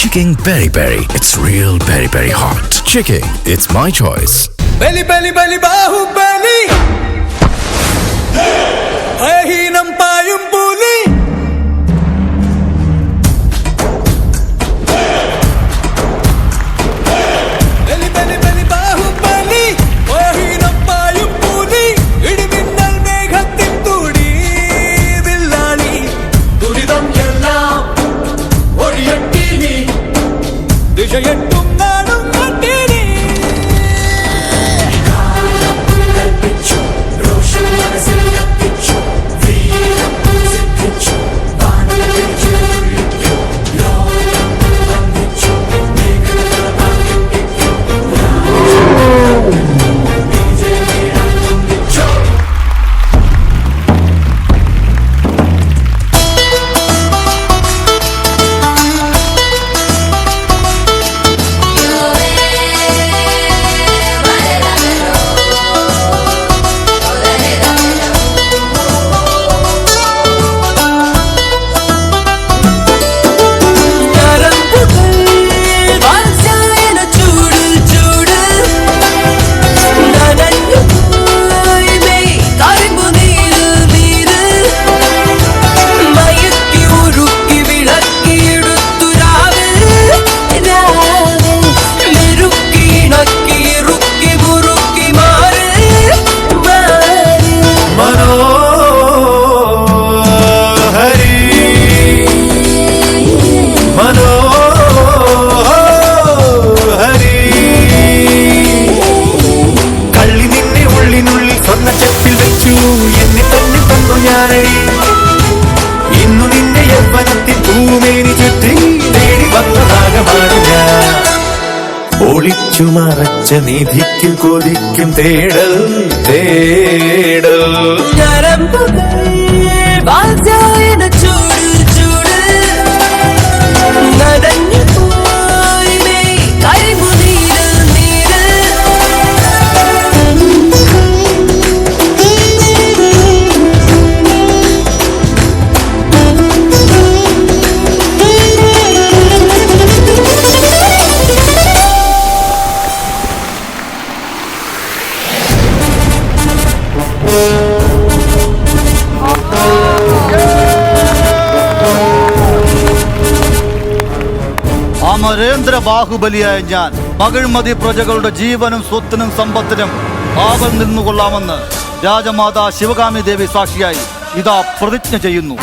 Chicken Berry Berry. It's real berry berry hot. Chicken, it's my choice. Belly belly belly bahu belly. Hey! Hey! Hey! മറച്ച നിധിക്കും കൊതിക്കും തേടൽ തേടൽ അമരേന്ദ്ര ബാഹുബലിയായ ഞാൻ മകിഴ്മതി പ്രജകളുടെ ജീവനും സ്വത്തിനും സമ്പത്തിനും ആപം നിന്നുകൊള്ളാമെന്ന് രാജമാതാ ശിവകാമി ദേവി സാക്ഷിയായി ഇതാ പ്രതിജ്ഞ ചെയ്യുന്നു.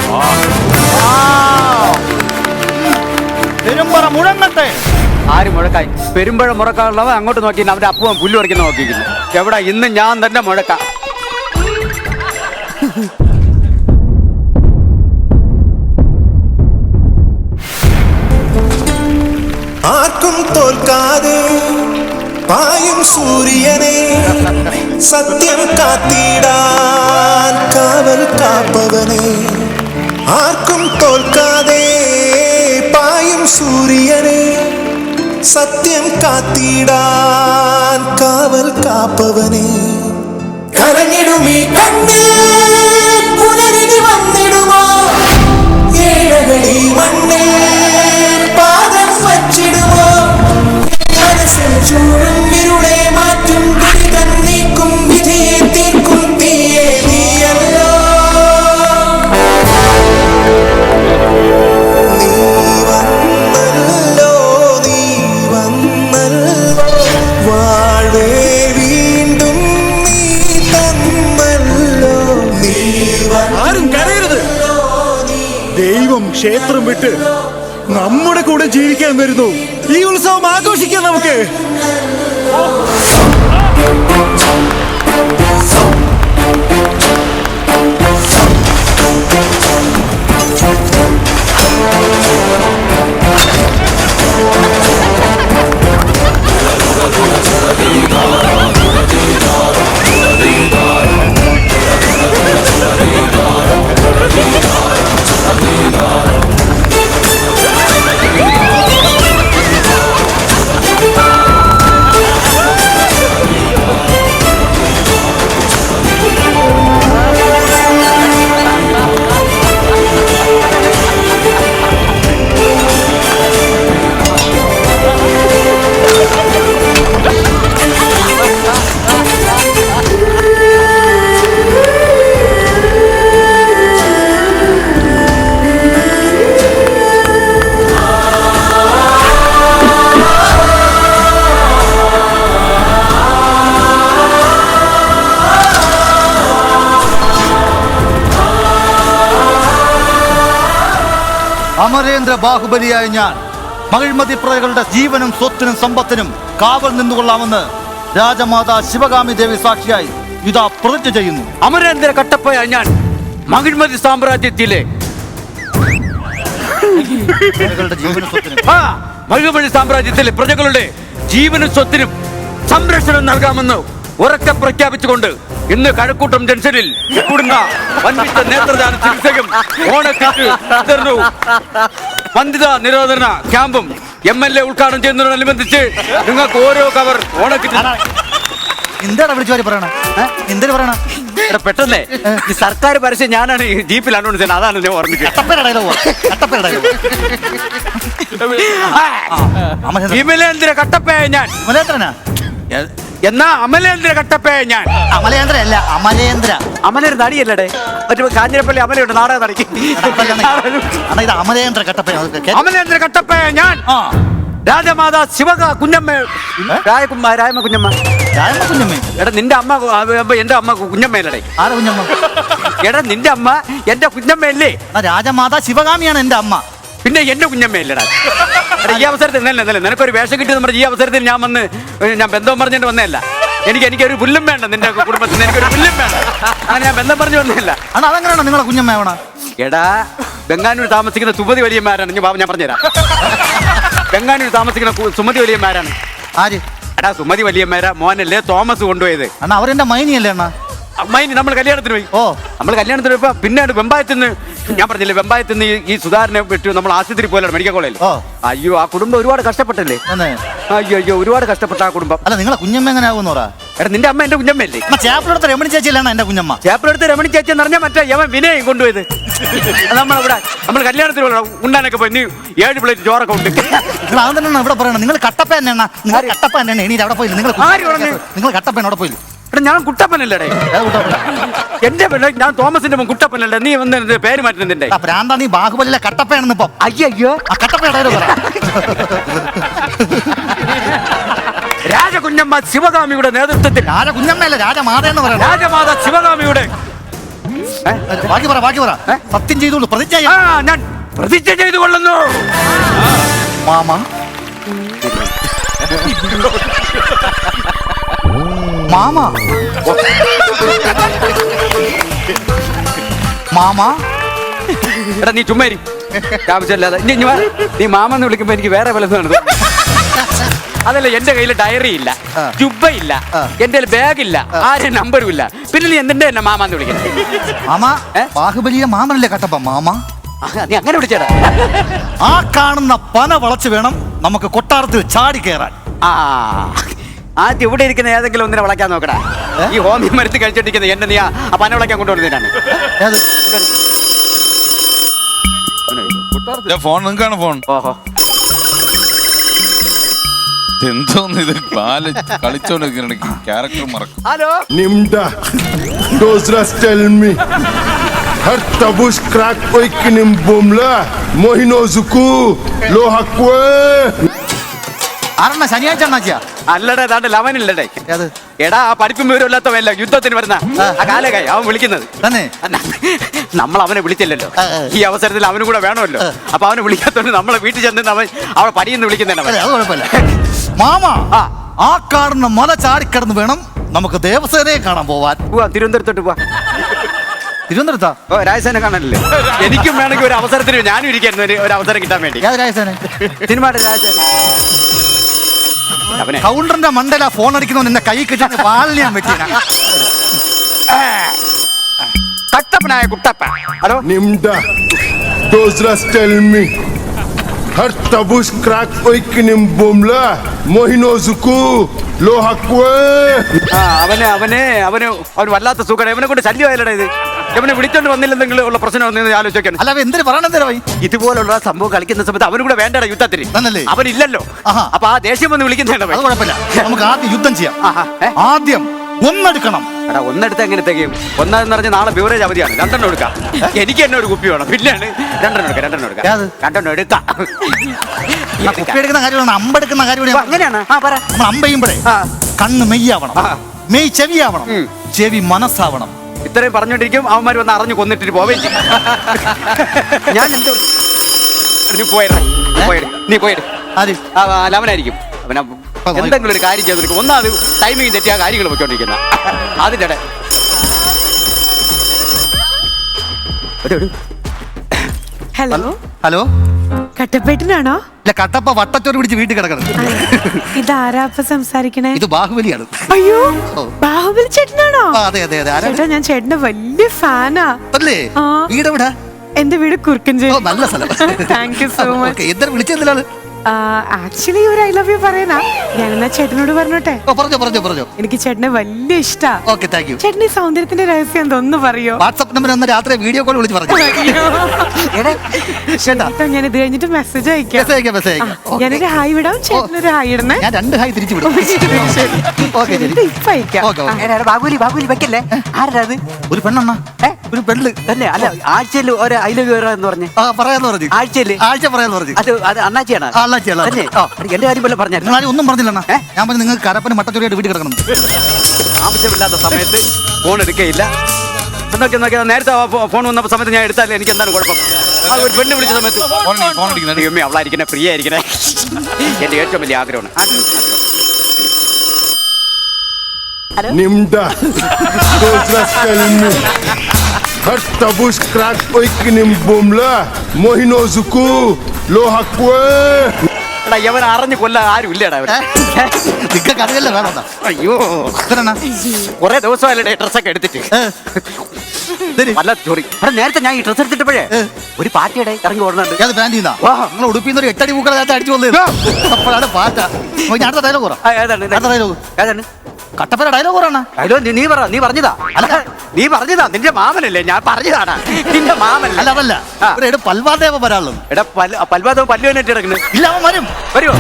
പെരുമ്പറ മുഴങ്ങട്ടെ. ആര് മുഴക്കായി? പെരുമ്പഴ മുഴക്കാനുള്ളവ അങ്ങോട്ട് നോക്കി അവന്റെ അപ്പുവൻ പുല്ല് പറിക്കുന്ന നോക്കിയിരിക്കുന്നു. എവിടെ? ഇന്ന് ഞാൻ തന്നെ മുഴക്കാം. ஆர்க்கும் தோற்காது பாயும் சூரியனே சத்தியம் காத்திடான் காவல் காப்பவனே ஆர்க்கும் தோற்காதே பாயும் சூரியனே சத்தியம் காத்திடான் காவல் காப்பவனே. கலங்கிடுமே கண்ணீர் புலரிடி வந்திடுமா? ஏழகடி மண்ணே മനസ്സിൽ ചൂടും മാറ്റും ദുരിതം നീക്കും വിധിയെ തീർക്കും തീയെ നീയല്ലോ നീ വന്നല്ലോ നീ വന്നല്ലോ. വാഴേ വീണ്ടും നീ തന്നല്ലോ. നീ ആരും കരയരുത്. ദൈവം ക്ഷേത്രം വിട്ട് നമ്മുടെ കൂടെ ജീവിക്കാൻ വരുന്നു. ഈ ഉത്സവം ആഘോഷിക്കാം നമുക്ക്. ബാഹുബലിയായ ഞാൻ. മഹിഴ്മതി പ്രജകളുടെ ജീവനും സ്വത്തിനും സമ്പത്തിനും കാവൽ നിന്നുകൊള്ളാമെന്ന് രാജമാതാ ശിവകാമി ദേവി സാക്ഷിയായി ഇതാ പ്രതിജ്ഞ ചെയ്യുന്നു. അമരേന്ദ്ര കട്ടപ്പയ ഞാൻ മഹിഴ്മതി സാമ്രാജ്യത്തിലെ പ്രജകളുടെ ജീവനും സ്വത്തിനും. ആ മകിഴ്മതി സാമ്രാജ്യത്തിലെ പ്രജകളുടെ ജീവനും സ്വത്തിനും സംരക്ഷണം നൽകാമെന്ന് ഉറക്കെ പ്രഖ്യാപിച്ചുകൊണ്ട് ഇന്ന് കഴക്കൂട്ടം ജംഗ്ഷനിൽ കൂടുന്ന വൻപിച്ച നേത്രദാന ചികിത്സയും ഓണക്കിറ്റ് വന്ധിത നിരോധന ക്യാമ്പും എം എൽ എ ഉദ്ഘാടനം ചെയ്യുന്നതിനോടനുബന്ധിച്ച് നിങ്ങൾക്ക് ഓരോ കവർ ഓണക്കിറ്റ് എന്താണ് വിളിച്ചു പറയണേ? എന്തിനു പറയണ? എടാ, പെട്ടെന്നേ. ഈ സർക്കാർ പരസ്യം ഞാനാണ് ഈ ജീപ്പിൽ അനൗൺസ് ചെയ്യുന്നത്. അതാണ് ഞാൻ ഓർമ്മിക്കുന്നത് വിമലേന്ദ്ര കട്ടപ്പയ ഞാൻ. അമലേന്ദ്രനാ? എന്നാ അമലേന്ദ്ര കട്ടപ്പയ ഞാൻ. അമലേന്ദ്ര അല്ല അമലേന്ദ്ര. അമലൊരു നടിയല്ലേ മറ്റേ കാഞ്ഞിരപ്പള്ളി അമലയുണ്ട് നാടക നടിക്ക് അണ്ണാ ഇത് അമലേന്ദ്ര കട്ടപ്പന. അമലേന്ദ്ര കട്ടപ്പയ ഞാൻ. രാജമാതാ ശിവക കുഞ്ഞമ്മ. രായകുമ്മ രായമ്മ കുഞ്ഞമ്മ. എടാ നിന്റെ അമ്മ എന്റെ അമ്മ കുഞ്ഞമ്മയല്ലേ ആരെ കുഞ്ഞമ്മ? എടാ നിന്റെ അമ്മ എന്റെ കുഞ്ഞമ്മയല്ലേ? രാജമാതാ ശിവകാമിയാണ് എന്റെ അമ്മ. പിന്നെ എന്റെ കുഞ്ഞമ്മയല്ലടാ. ഈ അവസരത്തിൽ നിനക്കൊരു വേഷം കിട്ടിയത് നമ്മുടെ ഈ അവസരത്തിൽ ഞാൻ വന്ന് ഞാൻ ബന്ധം പറഞ്ഞിട്ട് വന്നതല്ല. എനിക്ക് എനിക്കൊരു പുല്ലും വേണ്ട നിന്റെ കുടുംബത്തിന് എനിക്കൊരു പുല്ലും വേണ്ട. അങ്ങനെ ഞാൻ ബന്ധം പറഞ്ഞു വന്നില്ല അണ്ണാ അതങ്ങനെയാണോ നിങ്ങളെ കുഞ്ഞമ്മ ആവണ എടാ ബംഗാനൂർ താമസിക്കുന്ന സുമതി വലിയമാരാണ് ഞാൻ ബാബു ഞാൻ പറഞ്ഞുതരാം. ബംഗാനൂർ താമസിക്കുന്ന സുമതി വലിയമാരാണ് ആര്? എടാ സുമതി വലിയമാരാ മോനല്ലേ തോമസ് കൊണ്ടുപോയത്. അണ്ണാ അവരെന്റെ മൈനിയല്ലേ അണ്ണാ? അമ്മായി നമ്മൾ കല്യാണത്തിന് പോയി. ഓ. നമ്മൾ കല്യാണത്തിന് പോയപ്പോ പിന്നീട് വെമ്പായത്തിൽ നിന്ന് ഞാൻ പറഞ്ഞില്ലേ വെമ്പായത്തിൽ നിന്ന് ഈ- ഈ സുധാരനെ വിട്ടു നമ്മൾ ആശുപത്രി പോലെ മെഡിക്കൽ കോളേജിൽ ഓ. അയ്യോ ആ കുടുംബം ഒരുപാട് കഷ്ടപ്പെട്ടല്ലേ? അയ്യോ അയ്യോ ഒരുപാട് കഷ്ടപ്പെട്ട ആ കുടുംബം. അല്ല നിങ്ങളെ കുഞ്ഞമ്മ എങ്ങനെ ആകുന്നു പറ. എടാ നിന്റെ അമ്മ എന്റെ കുഞ്ഞമ്മയല്ലേ? ചേപ്പിലെടുത്ത രമണി ചേച്ചിയല്ലാണ് എന്റെ കുഞ്ഞമ്മ. ചേപ്പിലെടുത്ത് രമണി ചേച്ചി എന്ന് പറഞ്ഞാൽ മറ്റേ യവൻ വിനയം കൊണ്ടുപോയത്. നമ്മളവിടെ നമ്മൾ കല്യാണത്തിന് പോയി ഉണ്ണാനൊക്കെ പോയി. നീ ഏഴ് പ്ലേറ്റ് ചോറൊക്കെ ഉണ്ട്. നിങ്ങൾ തന്നെയാണ് ഇവിടെ പറയണം നിങ്ങൾ കട്ടപ്പ തന്നെയാണ് നിങ്ങൾ കട്ടപ്പ തന്നെയാണ് എണീറ്റ് അവിടെ പോയില്ല? നിങ്ങൾ ആര് പറഞ്ഞു? നിങ്ങൾ കട്ടപ്പ അവിടെ പോയില്ല? എടാ ഞാൻ കുട്ടപ്പനല്ലേടേ? എന്റെ പേര് ഞാൻ തോമസിന്റെ മോൻ കുട്ടപ്പനല്ലേ? നീ വന്ന് നിന്റെ പേര് മാറ്റുന്നതിന്റെ ആ പ്രാന്താ നീ ബാഹുബലിലെ കട്ടപ്പയാണെന്ന് ഇപ്പം അയ്യോ ആ കട്ടപ്പയുടെ പറ? രാജകുഞ്ഞമ്മ ശിവകാമിയുടെ നേതൃത്വത്തിൽ. രാജ കുഞ്ഞമ്മയല്ല രാജമാത എന്ന് പറയാം രാജമാത ശിവകാമിയുടെ. ഏ? ബാക്കി പറ ബാക്കി പറ? സത്യം ചെയ്തോളൂ പ്രതിജ്ഞ ആ ചെയ്യാം. ഞാൻ പ്രതിജ്ഞ ചെയ്തു കൊള്ളുന്നു. മാമ. മാമ. മാമ. എടാ നീ ചുമ്മാരി ആവശ്യമില്ലാതെ. ഇനി വാ. നീ മാമെന്ന് വിളിക്കുമ്പോ എനിക്ക് വേറെ വലുതാണ് അതല്ല എന്റെ കയ്യിൽ ഡയറി ഇല്ല. ആ. ജുബ ഇല്ല ആ. എന്റെ ബാഗ് ഇല്ല. ആരും നമ്പറും ഇല്ല. പിന്നെ നീ എന്തിന്റെ എന്നെ മാമാന്ന് വിളിക്കുന്നത് മാമ മാമാ ബാഹുബലിയെ മാമനല്ലേ കട്ടപ്പ മാമ? നീ അങ്ങനെ വിളിച്ചേടാ. ആ കാണുന്ന പന വളച്ച് വേണം നമുക്ക് കൊട്ടാരത്തിൽ ചാടി കയറാൻ ആ. ആദ്യം ഇവിടെ ഇരിക്കുന്ന ഏതെങ്കിലും ഒന്നിനെ വിളക്കാൻ നോക്കടാ ഈ ഹോമി മരുന്ന് കഴിച്ചിട്ടിരിക്കുന്ന എന്നെ നീ ആ പന വിളക്കാൻ കൊണ്ടുവരുന്നതിനാണ് ഫോൺ നിങ്ങൾക്കാണ് ഫോൺ ഓഹോ എന്തോന്ന് ഇത് ബാല കളിച്ചോണ്ടിരിക്കുന്ന ക്യാരക്ടർ മറക്കും hello. Those rats tell me. Her tabush crack oikinim bumla. Mohino zuku. Lohakwe. ആരെണ്ണ ശനിയാഴ്ച അണ്ണാച്ചിയാ അല്ലടേ താണ്ട് ലവനില്ലടേ. ഏത്? എടാ ആ പഠിപ്പും വിവരമില്ലാത്തവല്ല യുദ്ധത്തിന് വരുന്ന ആ. കാലകായി അവൻ വിളിക്കുന്നത്. തന്നെ? നമ്മൾ അവനെ വിളിച്ചില്ലല്ലോ. ഈ അവസരത്തിൽ അവനും കൂടെ വേണമല്ലോ. അപ്പൊ അവനെ വിളിക്കാത്തോണ്ട് നമ്മളെ വീട്ടിൽ ചെന്ന് അവൻ അവളെ പടിയെന്ന് വിളിക്കുന്നില്ല മാമ ആ. കാണുന്ന മല ചാടിക്കടന്ന് വേണം നമുക്ക് ദേവസേനയെ കാണാൻ പോവാൻ. പോവാ തിരുവനന്തപുരത്തോട്ട് പോവാ. തിരുവനന്തപുരത്താ? ഓ രാജസേന കാണാനില്ലേ? എനിക്കും വേണമെങ്കിൽ ഒരു അവസരത്തിന് ഞാനും ഇരിക്കായിരുന്നു. ഒരു- അവസരം കിട്ടാൻ വേണ്ടി. രാജസേന? സിനിമയുടെ രാജസേന. അവനെ. കൗണ്ടറിന്റെ മണ്ടല ഫോൺ അടിക്കുന്നവൻ എന്നെ കൈ കിട്ടി പാലിന് ഞാൻ വെട്ടിയ കട്ടപ്പനായ കുട്ടപ്പ ഹലോ? നിംഡ Those tell tell me. tabus crack oikinim bumla. Mohino zuku. Lohakwe. ആ അവനെ അവന് അവന് അവന് വല്ലാത്ത സുഖം അവനെ കൊണ്ട് ശല്യമായില്ലടാ ഇത് ഇവനെ വിളിച്ചോണ്ട് വന്നില്ലെന്നെങ്കിലും ഉള്ള പ്രശ്നം ഒന്നും ആലോചിക്കാൻ അല്ല അവ എന്തിനു പറയണെന്തിനാ വൈ ഇതുപോലുള്ള സംഭവം കളിക്കുന്ന സമയത്ത് അവനും കൂടെ വേണ്ടടാ യുദ്ധത്തിന് തന്നല്ലേ? അവനില്ലല്ലോ. അപ്പൊ ആ ദേഷ്യം വന്ന് വിളിക്കുന്നുണ്ടോ അത് കുഴപ്പമില്ല നമുക്ക് ആദ്യം യുദ്ധം ചെയ്യാം? ആദ്യം ഒന്നെടുക്കണം. എടാ ഒന്നെടുത്ത് എങ്ങനെ തികയും? ഒന്നാന്ന് പറഞ്ഞ നാളെ ബിവറേജ് അവധിയാണ്. രണ്ടെണ്ണം എടുക്കാം. എനിക്ക് തന്നെ ഒരു കുപ്പി വേണം. പിന്നെയാണ് രണ്ടെണ്ണം എടുക്കാം രണ്ടെണ്ണം എടുക്കാം? രണ്ടെണ്ണം എടുക്കാം. കുപ്പി എടുക്കുന്ന കാര്യമാണ് അമ്പെടുക്കുന്ന കാര്യമാണ് അങ്ങനെയാണ്. നമ്മൾ. കണ്ണ് മെയ്യാവണം. മെയ് ചെവിയാവണം. ചെവി മനസ്സാവണം. ഇത്രയും പറഞ്ഞോണ്ടിരിക്കും അവന്മാർ വന്ന് അറിഞ്ഞു കൊന്നിട്ടിട്ട് പോവേ ഞാൻ എന്ത് നീ പോയിട്. നീ ലവനായിരിക്കും അവന എന്തെങ്കിലും ഒരു കാര്യം ചെയ്തു ഒന്നാമത് ടൈമിങ് തെറ്റിയ കാര്യങ്ങൾ ഒരു, ഒരു. ഹലോ? ഹലോ? കട്ടപ്പേട്ടിനാണോ ഇല്ല കട്ടപ്പ വട്ടച്ചോറ് പിടിച്ച് വീട്ടിൽ കിടക്കണം. ഇത് ആരാപ്പ സംസാരിക്കണേ? ഇത് ബാഹുബലിയാണ്. അയ്യോ ബാഹുബലി ചേട്ടനാണോ? അതെ അതെ അതെ. ചേട്ടാ ഞാൻ ചേട്ടന്റെ വലിയ ഫാനാ. അല്ലേ. വീട് എവിടെ എന്റെ വീട് ഓ കുറുക്കഞ്ചേരി നല്ല സ്ഥലം. താങ്ക് യു സോ മച്ച് എന്താണ് വിളിച്ചെന്തിനാണ് ആക്ച്വലി ഒരു ഐ ലവ് യു പറയാനാ ഞാനെന്നാ ചേട്ടനോട് പറഞ്ഞോട്ടെ? പറഞ്ഞോ പറഞ്ഞോ പറഞ്ഞോ. എനിക്ക് ചേട്ടനെ വലിയ ഇഷ്ടാ. ഓക്കെ താങ്ക് യു ചേട്ടനെ സൗന്ദര്യത്തിന്റെ രഹസ്യം എന്തൊന്ന് പറയോ? വാട്സ്ആപ്പ് നമ്പർ ഒന്ന് രാത്രി വീഡിയോ കോൾ വിളിച്ച് പറഞ്ഞു. എടാ ചേട്ടാ. ഞാൻ ഇത് കഴിഞ്ഞിട്ട് മെസ്സേജ് അയക്കാം. മെസ്സേജ് അയക്കാം മെസ്സേജ് അയക്കാം. അയക്കാം ഞാനൊരു ഹായ് വിടാം ചേട്ടനൊരു ഹായ് ഇടണേ. ഞാൻ രണ്ട് ഹായ് തിരിച്ചു വിടും. ശരി. ഓക്കെ ശരി. ഇത് ഇപ്പൊ അയക്കാം. ഓക്കെ ഓക്കെ ബാബുലി ബാബുലി വെക്കല്ലേ? ആരാ അത്? ഒരു പെണ്ണെണ്ണ ഒരു പെണ്ണ്. തന്നെ അല്ല ആഴ്ചയിൽ ഒരു ഐ ലവ് യു എന്ന് പറഞ്ഞു. ആ പറയാന്ന് പറഞ്ഞു. ആഴ്ചയിൽ? ആഴ്ച പറയാന്ന് പറഞ്ഞു. അത് അത് അണ്ണാച്ചിയാണ്. ആ, അണ്ണാച്ചി, അണ്ണാച്ചി. തന്നെ? എന്റെ കാര്യം പോലെ പറഞ്ഞായിരുന്നു ഞാൻ ഒന്നും പറഞ്ഞില്ല ഞാൻ പറഞ്ഞു നിങ്ങൾ കരപ്പന് മട്ടച്ചോറിയായിട്ട് വീട്ടിൽ കിടക്കണം. ആവശ്യമില്ലാത്ത സമയത്ത് ഫോൺ എടുക്കയില്ല. എന്നൊക്കെ നോക്കിയാൽ നേരത്തെ ഫോൺ വന്ന സമയത്ത് ഞാൻ എടുത്താലേ എനിക്ക് എന്താണ് കുഴപ്പം? ആ ഒരു പെണ്ണ് വിളിച്ച സമയത്ത് ഫോൺ അടി- ഫോൺ അടിക്കുന്നത് അവളായിരിക്കണേ ഫ്രീ ആയിരിക്കണേ എന്റെ ഏറ്റവും വലിയ ആഗ്രഹമാണ്. ആഗ്രഹം. Nimda. Those rascal tabush crack oikinim bomla. Mohino zuku. Lohakwe. എടാ ഇവൻ അറിഞ്ഞു കൊല്ലാൻ ആരും ഇല്ലടാ ഇവിടെ നിങ്ങൾക്ക് അറിയല്ല വേണം അയ്യോ എത്രണ്ണ കുറെ ദിവസമല്ലേ ഡ്രസ്സൊക്കെ എടുത്തിട്ട് നേരത്തെ ഞാൻ ഈ ഡ്രസ് എടുത്തിട്ടപ്പോഴേ ഒരു പാറ്റയുടെ ഇറങ്ങി ഓടുന്നുണ്ട്. ഞാൻ നിങ്ങൾ ഉടുപ്പിന്ന് ഒരു എട്ടടി പൂക്കളെ അടിച്ചു വന്നത് അപ്പോഴാണ് പാറ്റ ഓ, ഞാൻ അടുത്ത ഡയലോഗ് അടുത്ത ഡയലോഗ് ഏതാണ്? കട്ടപ്പന ഡയലോഗ് പറയണ അയ്യോ നീ- പറ നീ പറഞ്ഞതാ. അല്ല. നീ പറഞ്ഞതാ. നിന്റെ മാമനല്ലേ? ഞാൻ പറഞ്ഞതാണ്. നിന്റെ അല്ല അതല്ല. ഇവിടെ പൽവാദേവ വരാളും എടാ പൽ പൽവാദേവ പല്ലു തന്നെ കിടക്കുന്നു. ഇല്ല അവൻ വരും. വരുമോ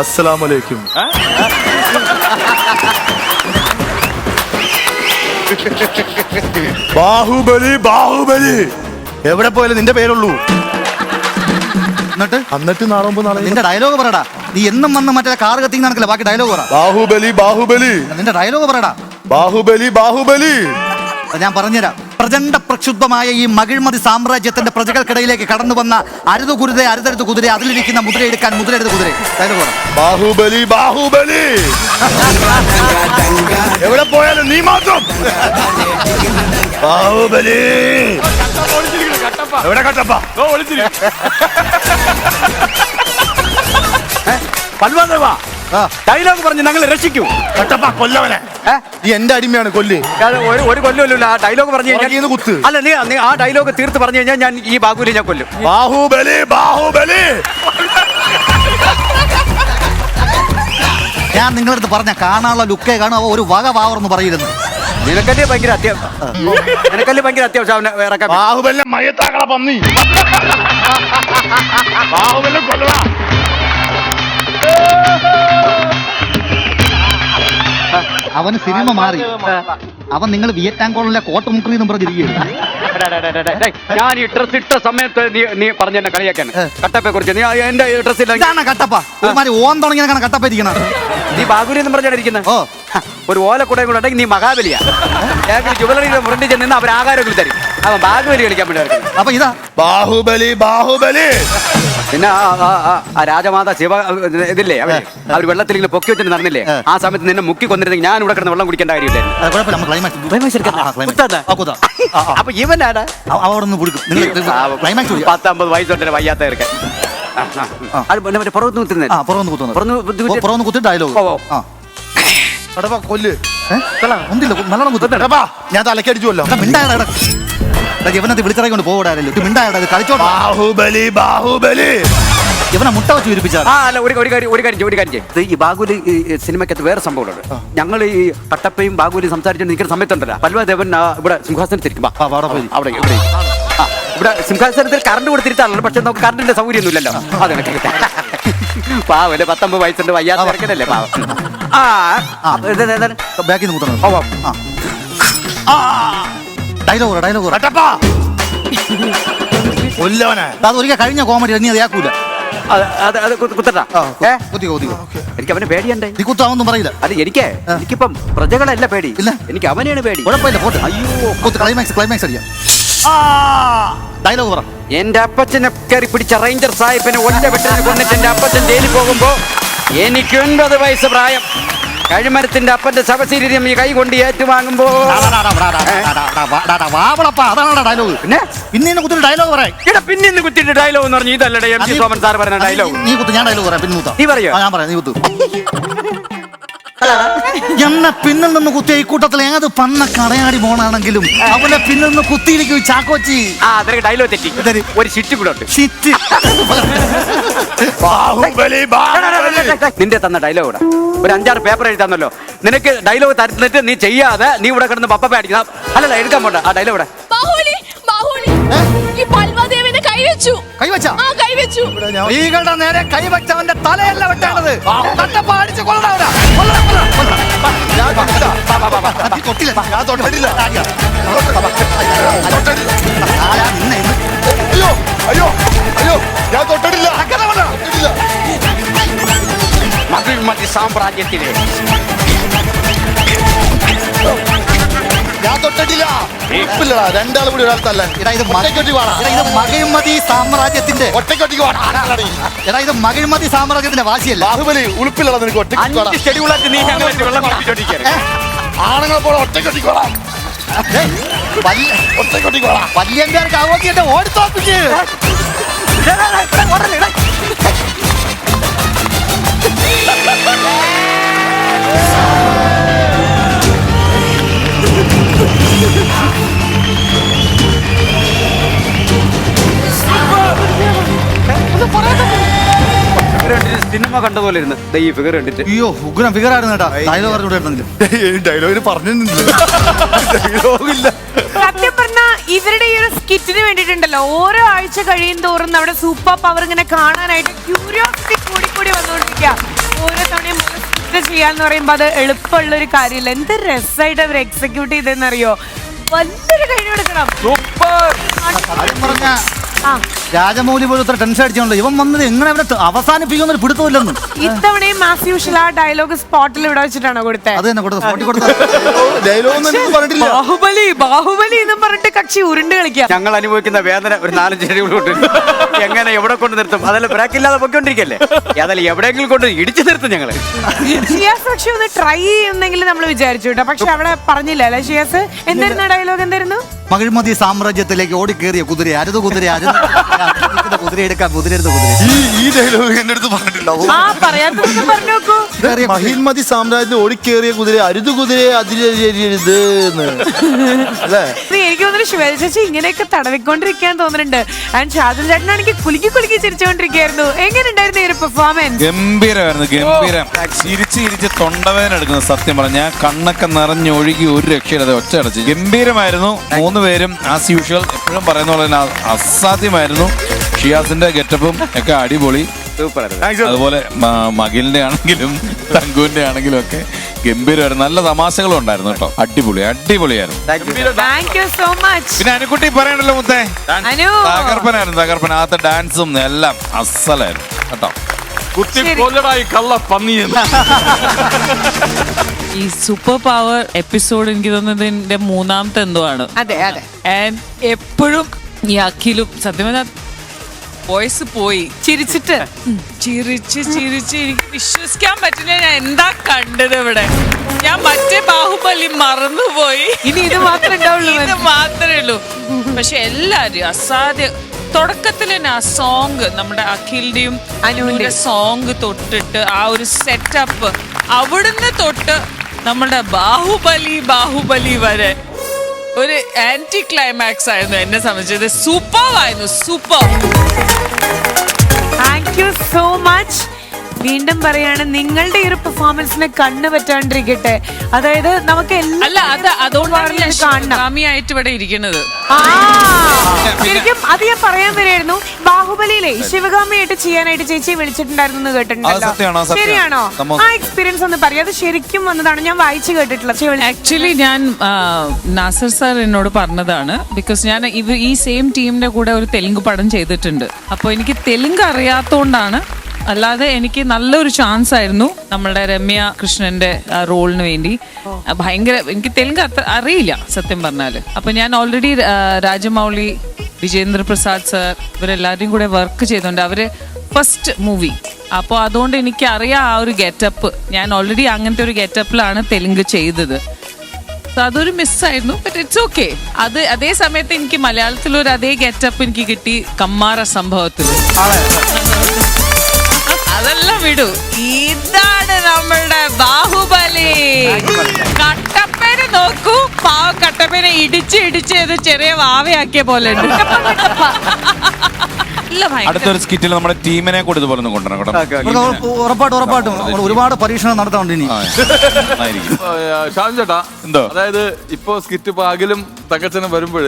Assalamualaikum. ബാഹുബലി ബാഹുബലി. എവിടെ പോയാലും നിന്റെ പേരുള്ളൂ. എന്നിട്ട്? എന്നിട്ട് നാളെ മുമ്പ് നാളെ നിന്റെ ഡയലോഗ് പറടാ. നീ എന്നും വന്ന് മറ്റേ കാർ കത്തി നടക്കില്ല ബാക്കി ഡയലോഗ് പറ. ബാഹുബലി ബാഹുബലി. നിന്റെ ഡയലോഗ് പറടാ. ബാഹുബലി ബാഹുബലി. ഞാൻ പറഞ്ഞുതരാം. പ്രചണ്ഡ പ്രക്ഷുബ്ധമായ ഈ മകിഴ്മതി സാമ്രാജ്യത്തിന്റെ പ്രജകൾക്കിടയിലേക്ക് കടന്നു വന്ന അരുത് കുരുത അരുതരുത് കുതിരെ അതിലിരിക്കുന്ന മുദ്ര എടുക്കാൻ മുദ്രയെടുത്ത് കുതിരെ. ബാഹുബലി ബാഹുബലി. എവിടെ പോയാലും നീ മാത്രം. ബാഹുബലി. എവിടെ കട്ടപ്പ? പൽവാദവാ ആ. ഡയലോഗ് പറഞ്ഞ് ഞങ്ങൾ രക്ഷിക്കൂ. കട്ടപ്പ കൊല്ലവനെ. നീ എന്റെ അടിമയാണ് കൊല്ലി. ഒരു ഒരു കൊല്ലമില്ല ആ ഡയലോഗ് പറഞ്ഞു കഴിഞ്ഞാൽ കുത്ത്. അല്ല നീ നീ ആ ഡയലോഗ് തീർത്ത് പറഞ്ഞു കഴിഞ്ഞാൽ ഞാൻ ഈ ബാഹുലി ഞാൻ കൊല്ലും. ബാഹുബലി ബാഹുബലി ഞാൻ നിങ്ങളുടെ അടുത്ത് പറഞ്ഞ കാണാനുള്ള ലുക്കേ കാണും. അവ ഒരു വക വാവർന്ന് പറയുന്നു. നിനക്കല്ലേ ഭയങ്കര അത്യാവശ്യം നിനക്കല്ലേ ഭയങ്കര അത്യാവശ്യം അവനെ വേറെ ബാഹുബലിനെ മയത്താക്കള പന്നി. ബാഹുബലി കൊല്ലടാ. അവന് സിനിമ മാറി. അവൻ നിങ്ങൾ വിയറ്റ്നാം കോളിലെ കോട്ടുമുക്കറി എന്ന് പറഞ്ഞിരിക്കുകയാണ്. ഞാൻ ഈ ഡ്രസ് ഇട്ട സമയത്ത് നീ നീ പറഞ്ഞ എന്നെ കളിയാക്കാൻ. കട്ടപ്പയെ കുറിച്ച് നീ എന്റെ ഡ്രസ് ഇല്ല കട്ടപ്പ. ഒരുമാതിരി ഓൻ തുടങ്ങിയ കട്ടപ്പ ഇരിക്കണം നീ ബാഗുരി എന്ന് പറഞ്ഞാണ് ഇരിക്കുന്നത്? ഓ. ഒരു ഓലക്കുടയും കൂടെ ഉണ്ടെങ്കിൽ നീ മഹാബലിയാ. ഞങ്ങൾക്ക് ജുവലറിയുടെ മുരണ്ടി ചെന്ന് അവർ ആകാരം തരും. അവൻ ബാഗുബലി കളിക്കാൻ വേണ്ടി. അപ്പൊ ഇതാ. ബാഹുബലി ബാഹുബലി. പിന്നെ ആ, ആ, ആ, ആ രാജമാത ശിവ ഇതില്ലേ? അവർ അവർ വെള്ളത്തിൽ ഇങ്ങനെ പൊക്കി വെച്ചിട്ട് നടന്നില്ലേ? ആ സമയത്ത് നിന്നെ മുക്കി കൊന്നിരുന്നെങ്കിൽ ഞാൻ ഇവിടെ കിടന്ന് വെള്ളം കുടിക്കേണ്ട കാര്യമില്ലേ അത് കുഴപ്പമില്ല. നമ്മൾ ക്ലൈമാക്സ് ക്ലൈമാക്സ് climax. കുത്താതെ? ആ, കുത്താം. ആ, ആ. അപ്പൊ ഇവനാണ്. അവ- അവിടെ നിന്ന് കൊടുക്കും നിങ്ങൾ ക്ലൈമാക്സ് പത്തമ്പത് വയസ്സോട്ടെ വയ്യാത്ത ഇറക്കാൻ പുറത്ത് കുത്തുന്നത്. ആ പുറമൊന്ന് കുത്തി- പുറമൊന്ന് കുത്തി ഡയലോഗ് ഓ, ഓ. ആ. കടപ്പ കൊല്ല്. ഏ? ഒന്നില്ല നല്ലോണം കുത്തു. ഞാൻ തലക്കടിച്ചുവല്ലോ മിണ്ടായടാ ഇവനത് വിളിച്ചിറങ്ങി കൊണ്ട് പോകടാരല്ലോ. ഇത് കളിച്ചോട്ടാ ബാഹുബലി ബാഹുബലി. ഇവനെ മുട്ട വെച്ച് ആ അല്ല ഒരു ഒരു കാര്യം ഒരു കാര്യം ചെയ്യ്, ഒരു കാര്യം ചെയ്യ്. ഇത് ഈ ബാഗുലി ഈ സിനിമയ്ക്കകത്ത് വേറെ സംഭവമുണ്ട്. ഞങ്ങൾ ഈ കട്ടപ്പയും ബാഗുലി സംസാരിച്ചു നിൽക്കുന്ന സമയത്തുണ്ടല്ലോ. പൽവാദേവൻ ദേവൻ ഇവിടെ സിംഹാസനത്തിരിക്കും വാ. ആ, വാടാ പോയി. അവിടെ ഇവിടെ. ആ, ഇവിടെ സിംഹാസനത്തിൽ കറണ്ട് കൊടുത്തിരുത്താണല്ലോ പക്ഷെ നമുക്ക് കറണ്ടിന്റെ സൗകര്യമൊന്നും ഇല്ലല്ലോ. അത് കണക്ക് പാവല്ലേ പത്തൊമ്പത് വയസ്സുണ്ട് വയ്യാത്ത പാവം. ആ. ഇത് ബാക്കിൽ നിന്ന് ഓ, ഓ. ആ. ഡയലോഗ് ഡയലോഗ് അട്ടപ്പാ കൊല്ലവനെ. അത് ഒരിക്കൽ കഴിഞ്ഞ കോമഡി ഇനി അത് ആക്കൂല എനിക്ക് അവനെ പേടിയണ്ടേ? നീ കുത്താവൊന്നും പറയില്ല. അത് എനിക്ക് എനിക്കിപ്പം പ്രജകളല്ല പേടി. ഇല്ല. എനിക്ക് അവനെയാണ് പേടി. കുഴപ്പമില്ല പോട്ടെ. അയ്യോ. ക്ലൈമാക്സ് ക്ലൈമാക്സ് അടിക്കാം ഡയലോഗ് പറ എന്റെ അപ്പച്ചനെ കയറി പിടിച്ച റേഞ്ചർ സാഹിബിനെ ഒറ്റ വെട്ടിനെ കൊന്നിട്ട് എന്റെ അപ്പച്ചൻ ജയിലിൽ പോകുമ്പോ എനിക്ക് ഒൻപത് വയസ്സ് പ്രായം. കഴിമരത്തിന്റെ അപ്പന്റെ ശവശരീരം ഈ കൈ കൊണ്ട് ഏറ്റുവാങ്ങുമ്പോ വാവളപ്പാ അതാണ് ഡയലോഗ് പിന്നെ പിന്നെ എന്നെ കുത്തിരി ഡയലോഗ് പറയാം ഇവിടെ പിന്നെ കുത്തിട്ട് ഡയലോഗ് എന്ന് പറഞ്ഞു ഇതല്ലേ എം സോമൻ സാർ പറഞ്ഞ ഡയലോഗ് നീ കുത്തു ഞാൻ ഡയലോഗ് പറയാം പിന്നെ നീ പറയോ? ഞാൻ പറയാം നീ കുത്തു എന്നെ പിന്നിൽ നിന്ന് കുത്തിയ ഈ കൂട്ടത്തിൽ ഏത് പന്ന കടയാടി പോണാണെങ്കിലും അവനെ പിന്നിൽ നിന്ന് കുത്തിയിരിക്കും ചാക്കോച്ചി. ആ അതിന് ഡയലോഗ് തെറ്റി. ഒരു ഷിറ്റ് കൂടെ ഉണ്ട്. ഷിറ്റ് ബാഹുബലി നിന്റെ തന്ന ഡയലോഗ് കൂടെ ഒരു അഞ്ചാറ് പേപ്പർ എഴുതാന്നല്ലോ. നിനക്ക് ഡയലോഗ് തരുന്നിട്ട് നീ ചെയ്യാതെ നീ ഇവിടെ കിടന്ന് പപ്പ പേടിക്കാം അല്ലല്ല എടുക്കാൻ പോട്ടെ ആ ഡയലോഗ് ഇവിടെ കൈവച്ചു. കൈവച്ച? ആ കൈവച്ചു. സ്ത്രീകളുടെ നേരെ കൈവച്ചവന്റെ തലയല്ല വെട്ടാണത് തട്ടപ്പ അടിച്ച് ഞാൻ തൊട്ടില്ല. വാ, വാ, വാ, വാ. നീ തൊട്ടില്ല. ഞാൻ ഇന്ന് അയ്യോ അയ്യോ അയ്യോ ഞാൻ തൊട്ടിട്ടില്ല തൊട്ടിട്ടില്ല. മതി സാമ്രാജ്യത്തിലെ ഞാൻ തൊട്ടിട്ടില്ല. ഉപ്പില്ലടാ രണ്ടാളും കൂടി ഒരാൾ തല്ലാൻ. എടാ, ഇത് ഒറ്റയ്ക്കൊട്ടി വാടാ. എടാ, ഇത് മകിഴ്മതി സാമ്രാജ്യത്തിന്റെ ഒറ്റയ്ക്കൊട്ടിക്ക് വാടാ? എടാ ഇത് മകിഴ്മതി സാമ്രാജ്യത്തിന്റെ വാശിയല്ല? ബാഹുബലി ഉളുപ്പില്ലടാ നിനക്ക് അഞ്ച് ഷെഡ്യൂളായിട്ട് നീ ഞങ്ങളെ വെള്ളം കുടിപ്പിച്ചോണ്ടിരിക്കുകയാണ്. ആണുങ്ങളെ പോലെ ഒറ്റയ്ക്കൊട്ടിക്ക് വാടാ. ഒറ്റയ്ക്കൊട്ടിക്ക് വാടാ. വല്യങ്കാർക്ക് അവധിയുടെ ഓടിത്തോപ്പിച്ച് സിനിമ കണ്ടതുപോലെ ഇരുന്ന്. ദേ ഈ ഫിഗർ കണ്ടിട്ട്. അയ്യോ ഉഗ്രം ഫിഗറായിരുന്നു കേട്ടാ. ഡയലോഗ് പറഞ്ഞുകൊണ്ടിരുന്നെങ്കിലും ഡയലോഗിന് പറഞ്ഞിരുന്നില്ല. ഡയലോഗില്ല സത്യം പറഞ്ഞ ഇവരുടെ ഈ ഒരു സ്കിറ്റിന് വേണ്ടിയിട്ടുണ്ടല്ലോ. ഓരോ ആഴ്ച കഴിയും തോറും നമ്മുടെ സൂപ്പർ പവർ ഇങ്ങനെ കാണാനായിട്ട് ക്യൂരിയോസിറ്റി കൂടി കൂടി വന്നുകൊണ്ടിരിക്കുക ഓരോ തവണയും സ്കിറ്റ് ചെയ്യാന്ന് പറയുമ്പോ അത് എളുപ്പമുള്ള ഒരു കാര്യമില്ല. എന്ത് രസമായിട്ട് അവർ എക്സിക്യൂട്ട് ചെയ്തെന്നറിയോ? വലിയൊരു കഴിഞ്ഞു കൊടുക്കണം പറഞ്ഞ രാജമൗലി പോലും ഇത്ര ടെൻഷൻ അടിച്ചോണ്ട് ഇവൻ വന്നത് എങ്ങനെ ഇവിടെ അവസാനിപ്പിക്കുമെന്നൊരു പിടുത്തമില്ലെന്ന്. ഇത്തവണയും മാസ് യൂഷ്വൽ ആ ഡയലോഗ് സ്പോട്ടിൽ ഇവിടെ വെച്ചിട്ടാണോ കൊടുത്തത് അത് തന്നെ കൊടുത്തത് ബാഹുബലി ബാഹുബലി എന്ന് പറഞ്ഞിട്ട് കക്ഷി ഉരുണ്ട് കളിക്കാം. ഞങ്ങൾ അനുഭവിക്കുന്ന വേദന ഒരു നാലഞ്ച് ഷെഡ്യൂളുണ്ട് എങ്ങനെ എവിടെ കൊണ്ട് നിർത്തും? അതല്ല ബ്രേക്ക് ഇല്ലാതെ പൊയ്ക്കൊണ്ടിരിക്കല്ലേ? അതല്ല എവിടെയെങ്കിലും കൊണ്ട് ഇടിച്ചു നിർത്തും ഞങ്ങൾ. ഷിയാസ് പക്ഷെ ഒന്ന് ട്രൈ ചെയ്യുന്നെങ്കിൽ നമ്മൾ വിചാരിച്ചു കേട്ടോ. പക്ഷെ അവിടെ പറഞ്ഞില്ല അല്ലെ ഷിയാസ്? എന്തായിരുന്നു ഡയലോഗ് എന്തായിരുന്നു? മകിഴ്മതി സാമ്രാജ്യത്തിലേക്ക് ഓടിക്കേറിയ കുതിര അരുത് കുതിര അരുത് കുതിര കുതിര കുതിര എടുത്ത കുതിര ഈ ഈ ഡയലോഗ് എന്റെ അടുത്ത് പറഞ്ഞിട്ടില്ല. ആ പറയാത്തൊന്നും പറഞ്ഞു നോക്കൂ കേറിയ കുതിര. മഹിന്മതി സാമ്രാജ്യത്തിൽ ഓടിക്കേറിയ കുതിര അരുത് കുതിരയെ അതിരരുത് അല്ലേ? ഇത് എനിക്ക് തോന്നുന്നു ശിവജ ചേച്ചി ഇങ്ങനെയൊക്കെ തടവിക്കൊണ്ടിരിക്കാൻ തോന്നുന്നുണ്ട്. ആൻഡ് ഷാജൻ ചേട്ടനാണെങ്കിൽ കുലുക്കി കുലുക്കി ചിരിച്ചുകൊണ്ടിരിക്കുകയായിരുന്നു. എങ്ങനെ ഉണ്ടായിരുന്നു ഈ ഒരു പെർഫോമൻസ് ഗംഭീരമായിരുന്നു ഗംഭീരം. ചിരിച്ച് ചിരിച്ച് തൊണ്ടവേദന എടുക്കുന്നത് സത്യം പറഞ്ഞ കണ്ണൊക്കെ നിറഞ്ഞൊഴുകി ഒരു രക്ഷയില്ലാതെ ഒച്ച അടച്ച്. ഗംഭീരമായിരുന്നു. മൂന്ന് പേരും ആസ് യൂഷ്വൽ എപ്പോഴും പറയുന്ന പോലെ തന്നെ അസാധ്യമായിരുന്നു. ഷിയാസിന്റെ ഗെറ്റപ്പും ഒക്കെ അടിപൊളി. അതുപോലെ മകിലിന്റെ ആണെങ്കിലും തങ്കുവിന്റെ ആണെങ്കിലും ഒക്കെ ഗംഭീരമായിരുന്നു. നല്ല തമാശകളും ഉണ്ടായിരുന്നു കേട്ടോ. അടിപൊളി അടിപൊളിയായിരുന്നു. പിന്നെ അനുക്കുട്ടി പറയണല്ലോ മുത്തേ. അനു. തകർപ്പനായിരുന്നു തകർപ്പൻ. ആദ്യത്തെ ഡാൻസും എല്ലാം അസലായിരുന്നു. കേട്ടോ. കുത്തി. കൊല്ലടായി കള്ള പന്നിയെന്ന് ഈ സൂപ്പർ പവർ എപ്പിസോഡ് എനിക്ക് തോന്നുന്നത് എന്റെ മൂന്നാമത്തെ എന്തോ ആണ് അതെ അതെ. ആൻഡ് എപ്പോഴും ഈ അഖിലും സത്യം പറഞ്ഞാൽ വോയിസ് പോയി. ചിരിച്ചിട്ട്. ചിരിച്ച് ചിരിച്ച് എനിക്ക് വിശ്വസിക്കാൻ പറ്റില്ല. ഞാൻ എന്താ കണ്ടത് ഇവിടെ? ഞാൻ മറ്റേ ബാഹുബലി മറന്നുപോയി. ഇനി ഇത് മാത്രമേ ഉണ്ടാവുള്ളൂ. ഇത് മാത്രമേ ഉള്ളൂ. പക്ഷെ എല്ലാരും അസാധ്യ തുടക്കത്തിൽ തന്നെ ആ സോങ് നമ്മുടെ അഖിലിന്റെയും അനുവിന്റെ സോങ് തൊട്ടിട്ട് ആ ഒരു സെറ്റപ്പ് അവിടുന്ന് തൊട്ട് നമ്മുടെ ബാഹുബലി ബാഹുബലി വരെ. ഒരു ആന്റി ക്ലൈമാക്സ് ആയിരുന്നു എന്നെ സംബന്ധിച്ചത് സൂപ്പർ ആയിരുന്നു super thank you so much വീണ്ടും പറയാണ് നിങ്ങളുടെ ഈ ഒരു പെർഫോമൻസിനെ കണ്ണു പറ്റാണ്ടിരിക്കട്ടെ. അതായത് നമുക്ക് എല്ലാം അല്ല അത് അതുകൊണ്ടാണ് ഞാൻ കാണണം. ഇവിടെ ഇരിക്കുന്നത്. ആ, ശരിക്കും അത് ഞാൻ പറയാൻ വരായിരുന്നു ബാഹുബലിയിലെ ശിവഗാമിയായിട്ട് ചെയ്യാനായിട്ട് ചേച്ചി വിളിച്ചിട്ടുണ്ടായിരുന്നു കേട്ടിട്ടുണ്ടല്ലോ സത്യമാണോ? ശരിയാണോ? ആ എക്സ്പീരിയൻസ് ഒന്ന് പറയാം. അത് ശരിക്കും വന്നതാണ്. ഞാൻ വായിച്ചു കേട്ടിട്ടുള്ളത് ആക്ച്വലി ഞാൻ നാസർ സാർ എന്നോട് പറഞ്ഞതാണ്. ബിക്കോസ് ഞാൻ ഇത് ഈ സെയിം ടീമിന്റെ കൂടെ ഒരു തെലുങ്ക് പടം ചെയ്തിട്ടുണ്ട്. അപ്പോൾ എനിക്ക് തെലുങ്ക് അറിയാത്തോണ്ടാണ് അല്ലാതെ എനിക്ക് നല്ലൊരു ചാൻസ് ആയിരുന്നു നമ്മളുടെ രമ്യ കൃഷ്ണന്റെ റോളിന് വേണ്ടി. ഭയങ്കര എനിക്ക് തെലുങ്ക് അത്ര അറിയില്ല സത്യം പറഞ്ഞാൽ അപ്പൊ ഞാൻ ഓൾറെഡി രാജമൗളി വിജേന്ദ്ര പ്രസാദ് സാർ ഇവരെല്ലാവരും കൂടെ വർക്ക് ചെയ്തുകൊണ്ട് അവർ ഫസ്റ്റ് മൂവി അപ്പോൾ അതുകൊണ്ട് എനിക്ക് അറിയാം ആ ഒരു ഗെറ്റപ്പ് ഞാൻ ഓൾറെഡി അങ്ങനത്തെ ഒരു ഗെറ്റപ്പിലാണ് തെലുങ്ക് ചെയ്തത്. സോ അതൊരു മിസ്സായിരുന്നു ബട്ട് ഇറ്റ്സ് ഓക്കെ അത് അതേ സമയത്ത് എനിക്ക് മലയാളത്തിലൊരു അതേ ഗെറ്റപ്പ് എനിക്ക് കിട്ടി കമ്മാറ സംഭവത്തിൽ അതെല്ലാം വിടൂ. ഇതാണ് നമ്മളുടെ ബാഹുബലി. കട്ടപ്പനെ നോക്കൂ. പാവ കട്ടപ്പനെ ഇടിച്ച് ഇടിച്ച് ചെറിയ വാവയാക്കിയ പോലെ ഉണ്ട്. അടുത്തൊരു സ്കിറ്റിൽ നമ്മുടെ ടീമിനെ കൂടി ഇതുപോലെ ഒന്ന് കൊണ്ടുവരണം കേട്ടോ. ഇവർക്ക് ഉറപ്പായിട്ടും ഉറപ്പായിട്ടും. നമ്മൾ ഒരുപാട് പരീക്ഷണം നടത്താറുണ്ട് ഇനി. ചേട്ടാ എന്തോ? അതായത് ഇപ്പൊ സ്കിറ്റ് ഇപ്പൊ അകലും തങ്കച്ചനും വരുമ്പോൾ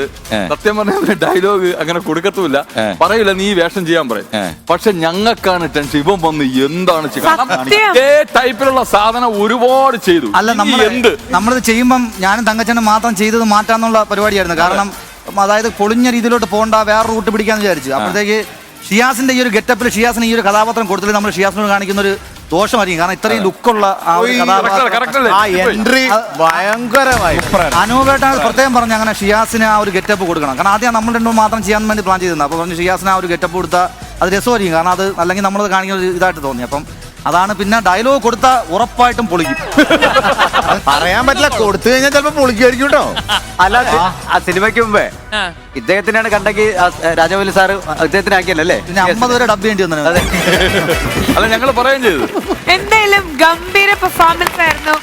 സത്യം പറഞ്ഞ ഡയലോഗ് അങ്ങനെ കൊടുക്കത്തുമില്ല. പറയില്ല നീ വേഷം ചെയ്യാൻ പറയും. പക്ഷെ ഞങ്ങൾക്കാണ് ടെൻഷൻ ഇവൻ വന്ന് എന്താണ് ഇതേ ടൈപ്പിലുള്ള സാധനം ഒരുപാട് ചെയ്തു. അല്ല നമ്മൾ എന്ത്? നമ്മളിത് ചെയ്യുമ്പം ഞാനും തങ്കച്ചനും മാത്രം ചെയ്തത് മാറ്റാന്നുള്ള പരിപാടിയായിരുന്നു. കാരണം അതായത് പൊളിഞ്ഞ രീതിയിലോട്ട് പോകണ്ട വേറെ റൂട്ട് പിടിക്കാന്ന് വിചാരിച്ചു. അപ്പോഴത്തേക്ക് ഷിയാസിന്റെ ഈ ഒരു ഗെറ്റപ്പിൽ ഷിയാസിന് ഈ ഒരു കഥാപാത്രം കൊടുത്തില്ല? നമ്മൾ ഷിയാസിനോട് കാണിക്കുന്ന ഒരു ദോഷമായിരിക്കും. കാരണം ഇത്രയും ലുക്കുള്ള ആ ഒരു കഥാപാത്രം. ആ എൻട്രി ഭയങ്കരമായി അനൂപേട്ടാണ് പ്രത്യേകം പറഞ്ഞു അങ്ങനെ ഷിയാസിന് ആ ഒരു ഗെറ്റപ്പ് കൊടുക്കണം. കാരണം ആദ്യം നമ്മൾ രണ്ടും മാത്രം ചെയ്യാൻ വേണ്ടി പ്ലാൻ ചെയ്തിരുന്നു അപ്പോൾ പറഞ്ഞു ഷിയാസിന് ആ ഒരു ഗെറ്റപ്പ് കൊടുത്താൽ അത് രസമായിരിക്കും. കാരണം അത് അല്ലെങ്കിൽ നമ്മളത് കാണിക്കുന്ന ഒരു ഇതായിട്ട് തോന്നി. അപ്പം അതാണ് പിന്നെ ഡയലോഗ് കൊടുത്ത ഉറപ്പായിട്ടും പൊളിക്കും. പറയാൻ പറ്റില്ല കൊടുത്തു കഴിഞ്ഞാൽ ചിലപ്പോ പൊളിക്കായിരിക്കും കേട്ടോ. അല്ല ആ. സിനിമയ്ക്ക് മുമ്പേ. ഇദ്ദേഹത്തിനാണ് കണ്ടെങ്കിൽ രാജമൗലി സാറ് ഇദ്ദേഹത്തിനാക്കിയല്ലേ പിന്നെ അമ്പത് വരെ ഡബ് ചെയ്യേണ്ടി വന്നു അതെ. അല്ല ഞങ്ങൾ പറയുകയും ചെയ്തു. എന്തായാലും ഗംഭീര പെർഫോമൻസ് ആയിരുന്നു.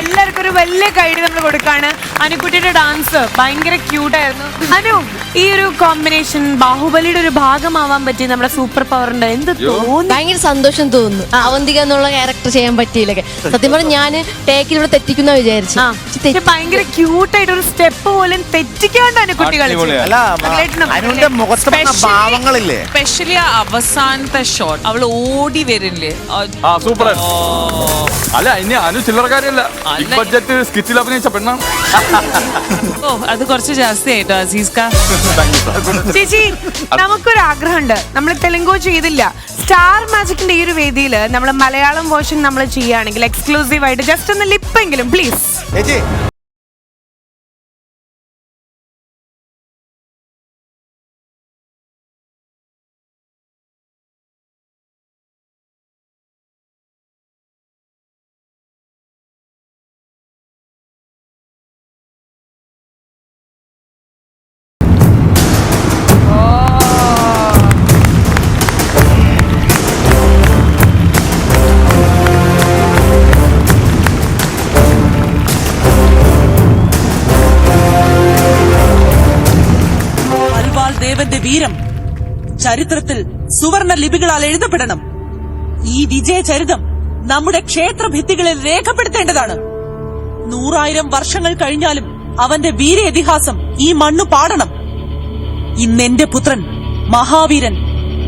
എല്ലാവർക്കും ഒരു വലിയ കൈഡ് നമ്മൾ കൊടുക്കാണ്. അനുക്കുട്ടിയുടെ ഡാൻസ് ഭയങ്കര ക്യൂട്ടായിരുന്നു അനു ഈ ഒരു കോമ്പിനേഷൻ ബാഹുബലിയുടെ ഒരു ഭാഗമാവാൻ പറ്റി നമ്മുടെ സൂപ്പർ പവറിന്റെ എന്ത് തോന്നുന്നു ഭയങ്കര സന്തോഷം തോന്നുന്നു. അവന്തിക എന്നുള്ള ക്യാരക്ടർ ചെയ്യാൻ പറ്റിയില്ലൊക്കെ. സത്യം പറഞ്ഞു ഞാൻ ടേക്കിലൂടെ തെറ്റിക്കുന്ന വിചാരിച്ചു. പക്ഷെ ഭയങ്കര ക്യൂട്ടായിട്ട് ഒരു സ്റ്റെപ്പ് പോലും തെറ്റിക്കാണ്ട് അനുക്കുട്ടി കളിച്ചു. അല്ല നന്നായിട്ട് അനുവിന്റെ മുഖത്ത് സ്പെഷ്യലി ആ അവസാനത്തെ ഷോട്ട് അവൾ ഓടി വരില്ലേ? ആ സൂപ്പർ അല്ല ഇനി അനു ചില്ലറ അല്ല. ബിഗ് ബഡ്ജറ്റ് സ്കിറ്റിൽ അഭിനയിച്ച പെണ്ണാണ് ഓ അത് കുറച്ച് ജാസ്തി ആയിട്ടോ അസീസ്ക ചേച്ചി നമുക്കൊരു ആഗ്രഹമുണ്ട് നമ്മൾ തെലുങ്കോ ചെയ്തില്ല. സ്റ്റാർ മാജിക്കിന്റെ ഈ ഒരു വേദിയിൽ നമ്മൾ മലയാളം വേർഷൻ നമ്മൾ ചെയ്യുകയാണെങ്കിൽ എക്സ്ക്ലൂസീവ് ആയിട്ട് ജസ്റ്റ് ഒന്ന് ലിപ്പെങ്കിലും പ്ലീസ് ചേച്ചി ദേവന്റെ വീരം ചരിത്രത്തിൽ സുവർണ ലിപികളാൽ എഴുതപ്പെടണം. ഈ വിജയചരിതം നമ്മുടെ ക്ഷേത്ര ഭിത്തികളിൽ രേഖപ്പെടുത്തേണ്ടതാണ്. നൂറായിരം വർഷങ്ങൾ കഴിഞ്ഞാലും അവന്റെ വീര ഇതിഹാസം ഈ മണ്ണു പാടണം. ഇന്നെന്റെ പുത്രൻ മഹാവീരൻ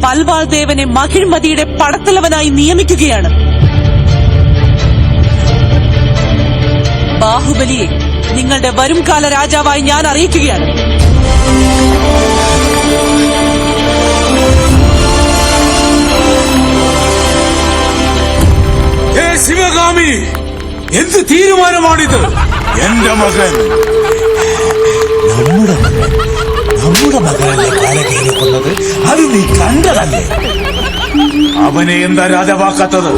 പൽവാൾ ദേവനെ മഹിഴ്മതിയുടെ പടത്തലവനായി നിയമിക്കുകയാണ്. ബാഹുബലിയെ നിങ്ങളുടെ വരുംകാല രാജാവായി ഞാൻ അറിയിക്കുകയാണ്. ശിവകാമി എന്ത് തീരുമാനമാണിത്? എന്റെ മകൻ. നമ്മുടെ മകൻ നമ്മുടെ മകനല്ലേ കാലകേരി കൊന്നത് അത് നീ കണ്ടതല്ലേ? അവനെ എന്താ രാജാവാക്കാത്തത്?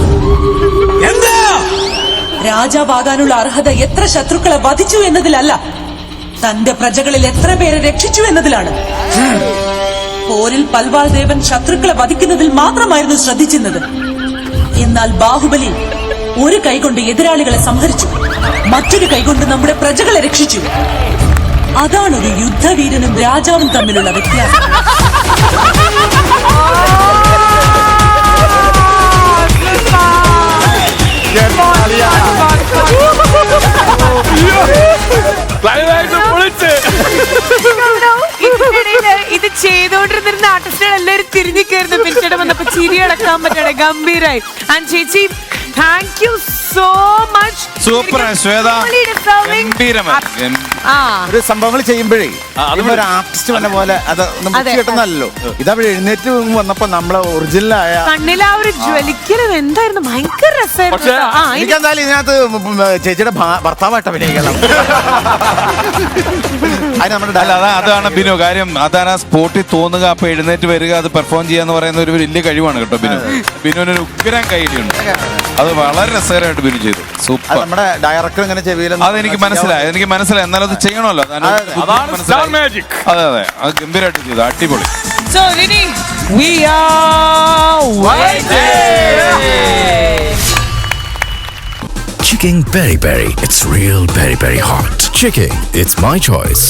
എന്താ? രാജാവാകാനുള്ള അർഹത എത്ര ശത്രുക്കളെ വധിച്ചു എന്നതിലല്ല തന്റെ പ്രജകളിൽ എത്ര പേരെ രക്ഷിച്ചു എന്നതിലാണ്. പോരിൽ പൽവാൾ ദേവൻ ശത്രുക്കളെ വധിക്കുന്നതിൽ മാത്രമായിരുന്നു ശ്രദ്ധിച്ചിരുന്നത്. എന്നാൽ ബാഹുബലി ഒരു കൈകൊണ്ട് എതിരാളികളെ സംഹരിച്ചു. മറ്റൊരു കൈകൊണ്ട് നമ്മുടെ പ്രജകളെ രക്ഷിച്ചു. അതാണ് ഒരു യുദ്ധവീരനും രാജാവും തമ്മിലുള്ള വ്യത്യാസം. ഇത് ചെയ്തോണ്ടിരുന്നിരുന്ന ആർട്ടിസ്റ്റുകൾ എല്ലാരും തിരിഞ്ഞു കയറുന്ന പിരിച്ചടം വന്നപ്പോ ചിരി അടക്കാൻ പറ്റണേ ഗംഭീരായി. ആൻഡ് ചേച്ചി thank you so much super Shweta. ഒരു സംഭവങ്ങൾ ചെയ്യുമ്പോഴേ ഒരു ആർട്ടിസ്റ്റ് വന്ന പോലെ അത് നമുക്ക് കിട്ടുന്നല്ലോ ഇതവിടെ എഴുന്നേറ്റ് വന്നപ്പോ നമ്മളെ ഒറിജിനലായ കണ്ണിൽ ആ ഒരു ജ്വലിക്കലും എന്തായിരുന്നു? ഭയങ്കര രസമായിരുന്നു പക്ഷേ കേട്ടോ. എനിക്കെന്തായാലും ഇതിനകത്ത് ചേച്ചിയുടെ ഭാ- ഭർത്താവായിട്ട് അഭിനയിക്കണം അത് നമ്മുടെ അല്ല അതാ അതാണ് ബിനു. കാര്യം അതാണ് ആ സ്പോട്ടിൽ തോന്നുക അപ്പൊ എഴുന്നേറ്റ് വരിക അത് പെർഫോം ചെയ്യാന്ന് പറയുന്ന ഒരു വലിയ കഴിവാണ് കേട്ടോ ബിനു. ബിനുവിന് ഒരു ഉഗ്രം കൈഡിയുണ്ട് അത് വളരെ രസകരമായിട്ട് ബിനു ചെയ്തു. സൂപ്പർ. നമ്മുടെ ഡയറക്ടർ ഇങ്ങനെ ചെവിയിൽ അതെനിക്ക് മനസ്സിലായി. എനിക്ക് മനസ്സിലായി. എന്നാലും അത് ചെയ്യണമല്ലോ. അതാണ് അതെ, അതെ. അതെ അതെ. അത് ഗംഭീരമായിട്ട് ചെയ്തു. അടിപൊളി. So, Vinny, we are waiting. Chicken Berry Berry. It's real berry berry hot. Chicken, it's my choice.